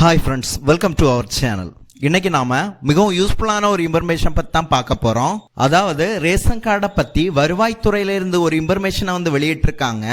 Hi friends welcome to our channel இன்னைக்கு நாம மிகவும் யூஸ்ஃபுல்லான ஒரு இன்ஃபர்மேஷன் பத்தி தான் பார்க்க போறோம். அதாவது ரேஷன் கார்டை பத்தி வருவாய்த்துறையில இருந்து ஒரு இன்ஃபர்மேஷனை வந்து வெளியிட்டிருக்காங்க.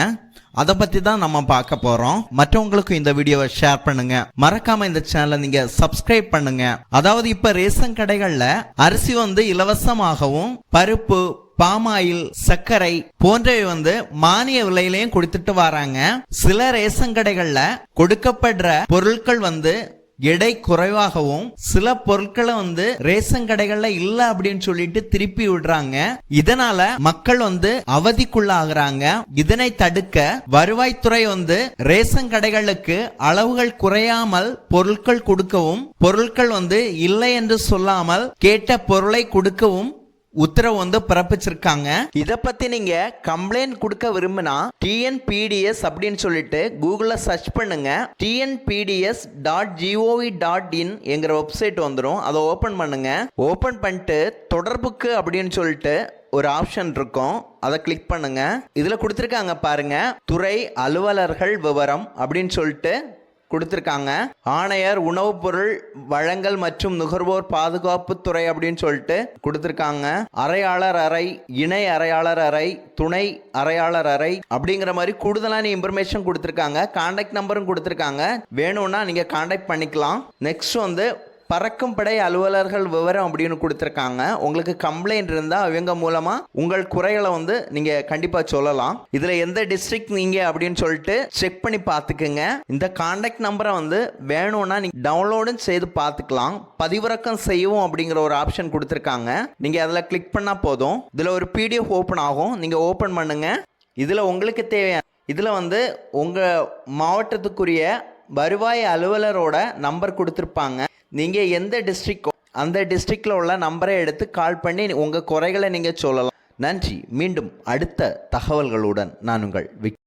அதை பத்தி தான் நம்ம பார்க்க போறோம். மற்றவங்களுக்கும் இந்த வீடியோவை ஷேர் பண்ணுங்க. மறக்காம இந்த சேனலை நீங்க சப்ஸ்கிரைப் பண்ணுங்க. அதாவது இப்ப ரேஷன் கடைகள்ல அரிசி வந்து இலவசமாகவும் பருப்பு பாமாயில் சர்க்கரை போன்றவை வந்து மானிய விலையிலையும் கொடுத்துட்டு வராங்க. சில ரேஷன் கடைகள்ல கொடுக்கப்படுற பொருட்கள் வந்து எடை குறைவாகவும் சில பொருட்களை வந்து ரேஷன் கடைகள்ல இல்ல அப்படின்னு சொல்லிட்டு திருப்பி விடுறாங்க. இதனால மக்கள் வந்து அவதிக்குள்ளாகிறாங்க. இதனை தடுக்க வருவாய்த்துறை வந்து ரேஷன் கடைகளுக்கு அளவுகள் குறையாமல் பொருட்கள் கொடுக்கவும் பொருட்கள் வந்து இல்லை என்று சொல்லாமல் கேட்ட பொருளை கொடுக்கவும் உத்தரவு வந்து பிறப்பிச்சிருக்காங்க. இத பத்தி நீங்க கம்ப்ளைண்ட் கொடுக்க விரும்பினா டிஎன்பிடிஎஸ் அப்படின்னு சொல்லிட்டு கூகுள்ல சர்ச் பண்ணுங்க. TNPDS dot gov dot in என்கிற வெப்சைட் வந்துடும் அதை ஓபன் பண்ணுங்க. ஓபன் பண்ணிட்டு தொடர்புக்கு அப்படின்னு சொல்லிட்டு ஒரு ஆப்ஷன் இருக்கும். அதை கிளிக் பண்ணுங்க. இதுல கொடுத்துருக்காங்க பாருங்க. துறை அலுவலர்கள் விவரம் அப்படின்னு சொல்லிட்டு கொடுத்துருக்காங்க. ஆணையர் உணவுப் பொருள் வழங்கல் மற்றும் நுகர்வோர் பாதுகாப்பு துறை அப்படின்னு சொல்லிட்டு கொடுத்துருக்காங்க. அறையாளர் அறை இணை அறையாளர் அறை துணை அறையாளர் அறை அப்படிங்கிற மாதிரி கூடுதலான இன்ஃபர்மேஷன் கொடுத்துருக்காங்க. கான்டாக்ட் நம்பரும் கொடுத்துருக்காங்க. வேணும்னா நீங்கள் கான்டாக்ட் பண்ணிக்கலாம். நெக்ஸ்ட் வந்து பறக்கும் படை அலுவலர்கள் விவரம் அப்படின்னு கொடுத்துருக்காங்க. உங்களுக்கு கம்ப்ளைண்ட் இருந்தால் அவங்க மூலமாக உங்கள் குறைகளை வந்து நீங்கள் கண்டிப்பாக சொல்லலாம். இதில் எந்த டிஸ்ட்ரிக்ட் நீங்கள் அப்படின்னு சொல்லிட்டு செக் பண்ணி பார்த்துக்குங்க. இந்த காண்டாக்ட் நம்பரை வந்து வேணும்னா நீங்கள் டவுன்லோடும் செய்து பார்த்துக்கலாம். பதிவிறக்கம் செய்யவும் அப்படிங்கிற ஒரு ஆப்ஷன் கொடுத்துருக்காங்க. நீங்கள் அதில் கிளிக் பண்ணால் போதும். இதில் ஒரு பிடிஎஃப் ஓப்பன் ஆகும். நீங்கள் ஓப்பன் பண்ணுங்கள் இதில் உங்களுக்கு தேவையான இதில் வந்து உங்கள் மாவட்டத்துக்குரிய வருவாய் அலுவலரோட நம்பர் கொடுத்துருப்பாங்க. நீங்கள் எந்த டிஸ்ட்ரிக்கோ அந்த டிஸ்ட்ரிக்டில் உள்ள நம்பரை எடுத்து கால் பண்ணி உங்கள் குறைகளை நீங்கள் சொல்லலாம். நன்றி. மீண்டும் அடுத்த தகவல்களுடன் நான் உங்கள் விக்